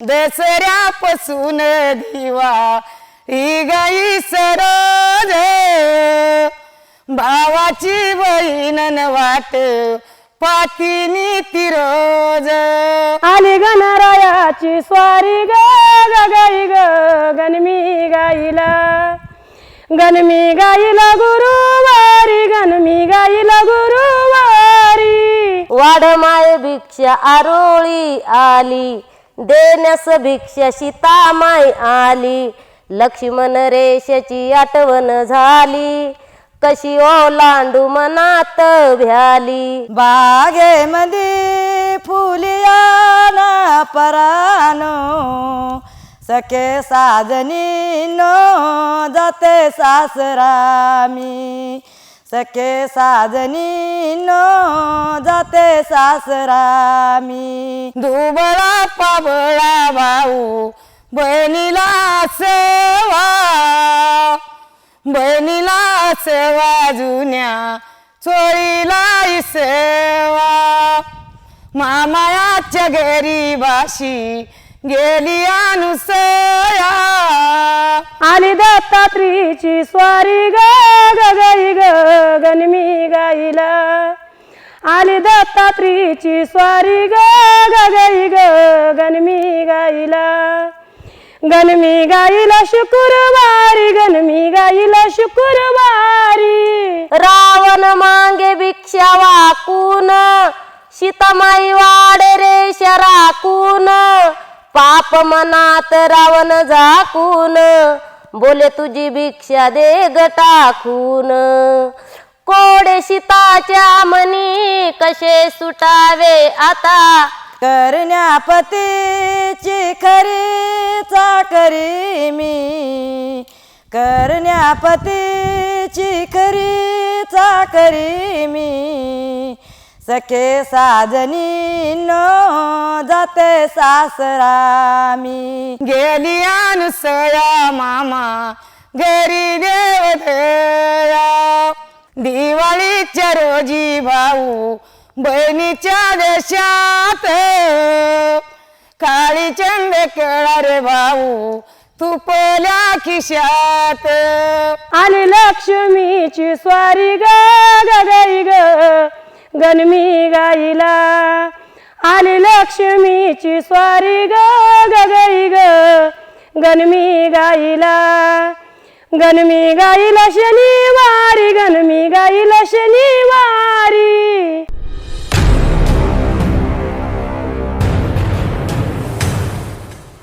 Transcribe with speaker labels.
Speaker 1: दसऱ्यापासून दिवा ही गाई सरोज भावाची बहीण वाट पातिनी तिरोज
Speaker 2: आली गणरायाची स्वारी ग ग गाई ग गणमी गाईला. गणमी गाईला गुरुवारी गणमी गाईला गुरुवारी.
Speaker 3: वाढ माय भिक्षा आरोळी आली. देण्यास भिक्षा सीता माय आली. लक्ष्मण रेषची आठवण झाली. कशी ओलांडू मनात भ्याली.
Speaker 1: बागेमध्ये फुलियाना परानो. सके साजनी नो जाते सासरामी. सखे साजनी नो जाते सासरामी दुबळा पाबळा भाऊ बहिणीला सेवा. बहिणीला सेवा जुन्या चोळीला सेवा. मामायाच्या घरी बाशी गेली अनुसया
Speaker 2: आली दत्तात्रीची स्वारी गाई ग गणमी गाईला. आली दत्तात्रीची स्वारी गाई ग गणमी गाईला. गणमी गाईला शुक्रवारी गणमी गाईला शुक्रवारी.
Speaker 3: रावण मांगे भिक्षा वाकून सीतामाई वाडे रेष राखून पाप मनात रावण झाकून बोले तुझी भिक्षा दे ग टाकून कोडे शिताच्या मनी कसे सुटावे आता?
Speaker 1: करण्यापतीची खरी चाकरी मी. करण्यापतीची खरी चाकरी मी. सखे साजनी नो जाते सासरा मी. गेली अनुसया मामा घरी देवधया दिवाळीच्या रोजी भाऊ बहिणीच्या देशात काळी चंद केळा रे भाऊ तुपल्या खिशात.
Speaker 2: आली लक्ष्मीची स्वारी ग ग गाई ग. गणमी गाईला. आली लक्ष्मीची स्वारी ग ग ग. गणमी गाईला. गणमी गाईला शनिवारी गणमी गाईला शनिवारी.